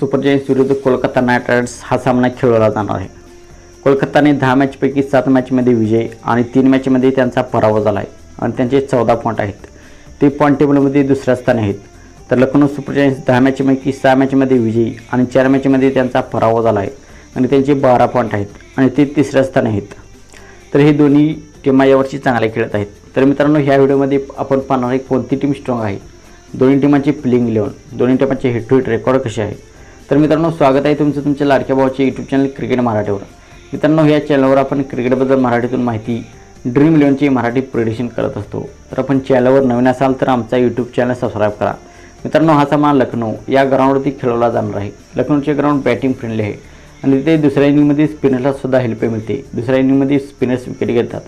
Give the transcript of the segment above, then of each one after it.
Super giants विरुद्ध Kolkata night riders हा सामना खेळवला जाणार आहे. कोलकाताने दहा मॅचपैकी सात मॅचमध्ये विजय आणि तीन मॅचमध्ये त्यांचा पराभव झाला आहे आणि त्यांचे चौदा पॉईंट आहेत. ते पॉईंट टेबलमध्ये दुसऱ्या स्थानी आहेत. तर लखनौ सुपर जायंट्स दहा मॅचपैकी सहा मॅचमध्ये विजयी आणि चार मॅचमध्ये त्यांचा पराभव झाला आहे आणि त्यांचे बारा पॉईंट आहेत आणि ते तिसऱ्या स्थानी आहेत. तर हे दोन्ही टीमा यावर्षी चांगले खेळत आहेत. तर मित्रांनो ह्या व्हिडिओमध्ये आपण पाहणार आहे कोणती टीम स्ट्रॉंग आहे. दोन्ही टीमांची प्लेइंग इलेवन दोन्ही टीमांचे हिट टू हेड रेकॉर्ड कसे आहे. तर मित्रांनो स्वागत आहे तुमचं तुमच्या लाडक्या भावाचे यूट्यूब चॅनल क्रिकेट मराठीवर. मित्रांनो या चॅनलवर आपण क्रिकेटबद्दल मराठीतून माहिती ड्रीम इलेव्हनची मराठी प्रिडिशन करत असतो. तर आपण चॅनलवर नवीन असाल तर आमचा यूट्यूब चॅनल सबस्क्राईब करा. मित्रांनो हा सामना लखनौ या ग्राउंडवरती खेळवला जाणार आहे. लखनौचे ग्राउंड बॅटिंग फ्रेंडली आहे. आणि तिथे दुसऱ्या इनिंगमध्ये स्पिनरला सुद्धा हेल्प मिळते. दुसऱ्या इनिंगमध्ये स्पिनर्स विकेट घेतात.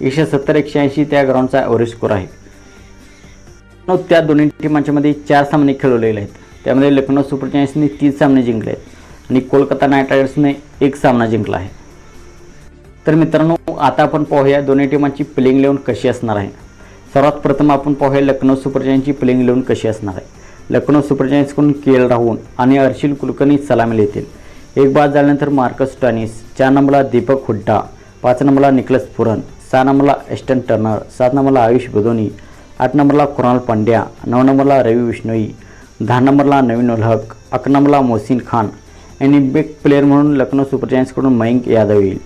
एकशे सत्तर एकशे ऐंशी त्या ग्राउंडचा ॲव्हरेज स्कोर आहे. त्या दोन्ही टीमांच्यामध्ये चार सामने खेळवलेले आहेत. त्यामध्ये लखनौ सुपर जायंट्सने तीन सामने जिंकले आहेत आणि कोलकाता नाईट रायडर्सने एक सामना जिंकला आहे. तर मित्रांनो आता आपण पाहूया दोन्ही टीमांची प्लेइंग इलेवन कशी असणार आहे. सर्वात प्रथम आपण पाहूया लखनौ सुपर जायंटची प्लेइंग इलेवन कशी असणार आहे. लखनौ सुपर जायंट्सकडून के एल राहुल आणि अर्शिल कुलकर्णी सलामी येतील एक बाद झाल्यानंतर मार्कस टॉनिस चार नंबरला दीपक हुड्डा पाच नंबरला निकलस पुरन सहा नंबरला एस्टन टर्नर सात नंबरला आयुष बदोनी आठ नंबरला कुणाल पांड्या नऊ नंबरला रवी विष्णोई दहा नंबरला नवीन उल हक अकरा नंबरला मोहसिन खान आणि बेक प्लेअर म्हणून लखनौ सुपर जायंट्सकडून मयंक यादव येईल.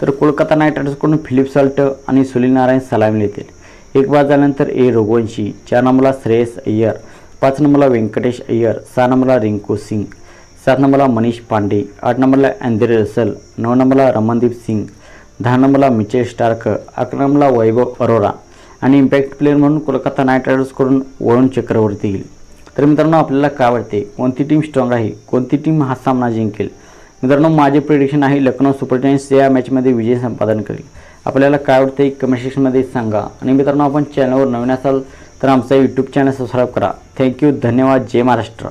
तर कोलकाता नाईट रायडर्सकडून फिलिप सल्ट आणि सुनील नारायण सलामी येतील एक बाद झाल्यानंतर ए. रघुवंशी चार नंबरला श्रेयस अय्यर पाच नंबरला व्यंकटेश अय्यर सहा नंबरला रिंकू सिंग सात नंबरला मनीष पांडे आठ नंबरला अँद्रे रसल नऊ नंबरला रमनदीप सिंग दहा नंबरला मिचेल स्टार्क अकरा नंबरला वैभव अरोरा आणि इम्पॅक्ट प्लेअर म्हणून कोलकाता नाईट रायडर्सकडून वरुण चक्रवर्ती येईल. तर मित्रांनो आपल्याला काय वाटते? कोणती टीम स्ट्रॉंग आहे? कोणती टीम हा सामना जिंकेल? मित्रांनो माझे प्रिडिक्शन आहे लखनौ सुपर जायंट्स या मॅचमध्ये विजय संपादन करेल. आपल्याला काय वाटते? कमेंट सेक्शनमध्ये सांगा. आणि मित्रांनो आपण चॅनलवर नवीन असाल तर आमचा यूट्यूब चॅनल सबस्क्राईब करा. थँक्यू धन्यवाद. जय महाराष्ट्र.